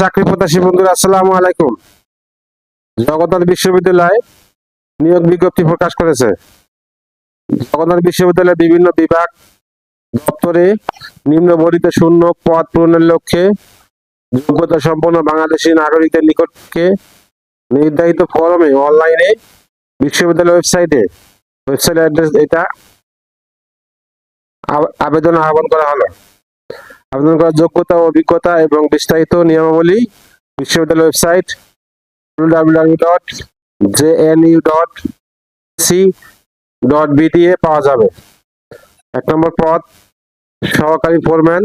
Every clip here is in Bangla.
চাকরি প্রত্যাশী বন্ধুরা, আসসালামু আলাইকুম। জগন্নাথ বিশ্ববিদ্যালয় নিয়োগ বিজ্ঞপ্তি প্রকাশ করেছে। জগন্নাথ বিশ্ববিদ্যালয়ের বিভিন্ন বিভাগ দপ্তরে নিম্নবর্ণিত শূন্য পদ পূরণের লক্ষ্যে যোগ্যতা সম্পন্ন বাংলাদেশি নাগরিকদের নিকটকে নির্ধারিত ফরমে অনলাইনে বিশ্ববিদ্যালয় ওয়েবসাইটে ওয়েবসাইট অ্যাড্রেস এটা আবেদন আহ্বান করা হলো। আবেদন করার যোগ্যতা ও অভিজ্ঞতা এবং বিস্তারিত নিয়মাবলী বিশ্ববিদ্যালয় website W dot J N U dot C dot BTA পাওয়া যাবে। এক নম্বর পদ, সহকারী ফোরম্যান,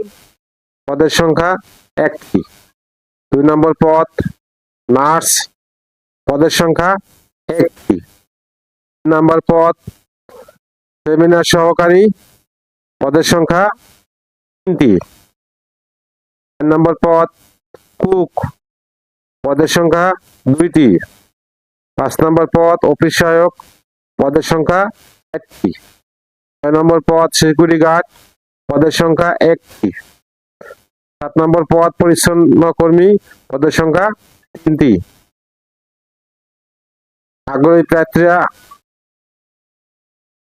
পদের সংখ্যা একটি। দুই নম্বর পদ, নার্স, পদের সংখ্যা একটি। তিন নম্বর পদ, সেমিনার সহকারী, পদের সংখ্যা তিনটি। চার নম্বর পদ, কুক। পদের সংখ্যা দুইটি। পাঁচ নম্বর পদ, অফিস সহায়ক। পদের সংখ্যা একটি। ছয় নম্বর পদ সিকিউরিটি গার্ড পদের সংখ্যা একটি। সাত নম্বর পদ, পরিচ্ছন্ন কর্মী। পদের সংখ্যা তিনটি। আগ্রহী প্রার্থীরা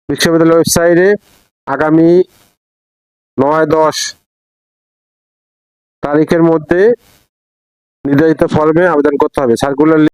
বিশ্ববিদ্যালয় ওয়েবসাইটে আগামী নয় দশ তারিখের মধ্যে নির্ধারিত ফর্মে আবেদন করতে হবে। সার্কুলার